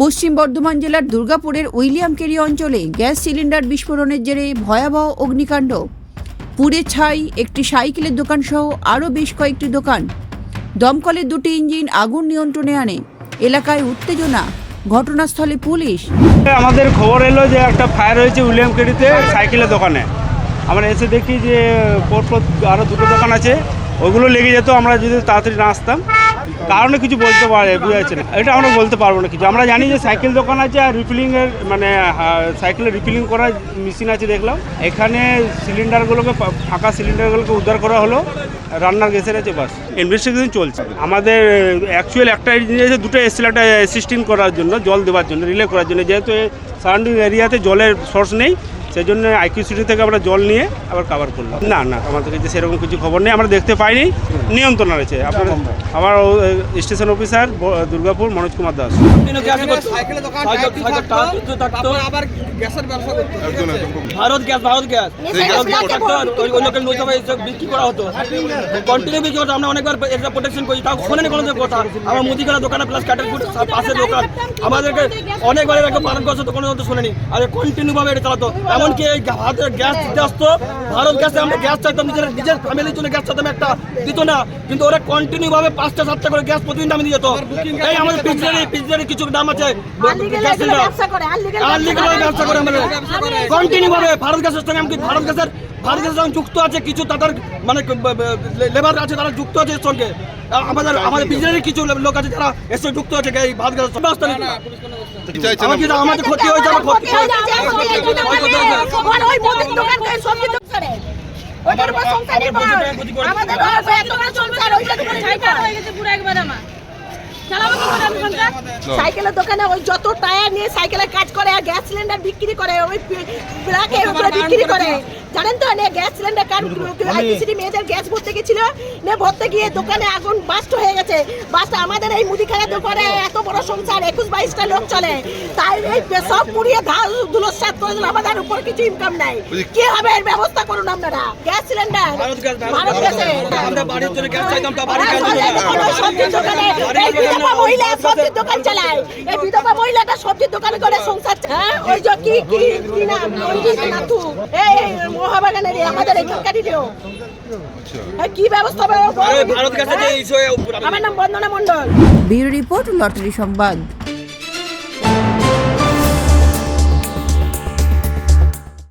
পশ্চিম বর্ধমান জেলার দুর্গাপুরের William Carey অঞ্চলে গ্যাস সিলিন্ডার বিস্ফোরণের জেরে ভয়াবহ অগ্নিকাণ্ড। পুড়ে ছাই একটি সাইকেলের দোকান সহ আরও বেশ কয়েকটি দোকান। দমকলের দুটি ইঞ্জিন আগুন নিয়ন্ত্রণে আনে। এলাকায় উত্তেজনা। ঘটনাস্থলে পুলিশ। আমাদের খবর এলো যে একটা ফায়ার হয়েছে উইলিয়াম কেডিতে সাইকেলের দোকানে। আমরা এসে দেখি যে পরপর আরও দুটো দোকান আছে। ওগুলো লেগে যেত, আমরা যদি তাড়াতাড়ি না আসতাম। কারণে কিছু বলতে পারে বুঝা যাচ্ছে না। এটা আমরা বলতে পারব না কিছু। আমরা জানি যে সাইকেল দোকান আছে আর রিফিলিংয়ের মানে সাইকেলের রিফিলিং করার মেশিন আছে দেখলাম। এখানে সিলিন্ডারগুলোকে ফাঁকা সিলিন্ডারগুলোকে উদ্ধার করা হলো। রান্নার গ্যাসের আছে বাস। ইনভেস্টিগেশন চলছে। আমাদের অ্যাকচুয়াল একটা ইঞ্জিন আছে দুটো এসেছিল একটা অ্যাসিস্টিং করার জন্য জল দেওয়ার জন্য রিলে করার জন্য। যেহেতু সারাউন্ডিং এরিয়াতে জলের সোর্স নেই সেই জন্য আইকিউ সিটি থেকে আমরা জল নিয়ে আবার কাভার করলাম। না না আমাদের কাছে সেরকম কিছু খবর নেই আমরা দেখতে পাইনি। নিয়ন্ত্রণ রয়েছে আপনার আমার station officer Durgapur Manoj Kumar Das? Bharat gas Bharat gas. বিক্রি করা হতো। কন্টিনিউ বিক্রি করতো। আমরা অনেকবার এটা প্রোটেকশন করি। তাও শোনেনি কোনো কথা। আমার মুদিখানা দোকানে প্লাস পাশে দোকান। আমাদেরকে অনেকবার এরকম পালন করছে তো কোনো শোনেনি আর কন্টিনিউ ভাবে এটা চালাতো। এমনকি এই ভারতের গ্যাস দিতে আসতো ভারত গ্যাসে আমরা গ্যাস চাইতাম নিজের নিজের ফ্যামিলির জন্য গ্যাস চাইতাম একটা দিত না। কিন্তু ওরা কন্টিনিউ ভাবে পাঁচটা সাতটা করে গ্যাস প্রতিদিন দামে দিয়ে যেত এই আমাদের পিজড়ি পিজড়ি কিছু দাম আছে। গ্যাস লিগাল ব্যবসা করে আমাদের। কন্টিনিউ ভাবে ভারত গ্যাসের সঙ্গে এমনকি ভারত গ্যাসের সঙ্গে যুক্ত আছে কিছু তাদের মানে লেবার আছে তারা যুক্ত আছে এর সঙ্গে। আমাদের আমাদের বিজনেসের কিছু লোক আছে যারা এর সঙ্গে যুক্ত আছে এই ভারত আমাদের ক্ষতি হয়েছে আমার সাইকেলের দোকানে ওই যত টায়ার নিয়ে সাইকেলের কাজ করে আর গ্যাস সিলিন্ডার বিক্রি করে ওই উপরে বিক্রি করে জানেন তো গ্যাস সিলিন্ডার কার আইসিডি মেয়েদের গ্যাস ভরতে গেছিল নিয়ে ভরতে গিয়ে দোকানে আগুন বাস্ট হয়ে গেছে। বাস্ট আমাদের এই মুদিখানা দোকানে এত বড় সংসার একুশ বাইশটা লোক চলে। তাই এই সব পুড়িয়ে ধাল ধুলোসাত করে দিল আমাদের উপর কিছু ইনকাম নাই। কি হবে এর ব্যবস্থা করুন আপনারা? গ্যাস সিলিন্ডার ভারত গ্যাস বিধবা মহিলা সবজির দোকান চালায়। এই বিধবা মহিলাটা সবজির দোকান করে সংসার হ্যাঁ? ওই যে কি কি কি নাম? নাথু। এই এই মহাবাগানের আমাদের এখানকারই লোক কি ব্যবস্থা আমার নাম Bandana Mondal bureau report lottery সংবাদ।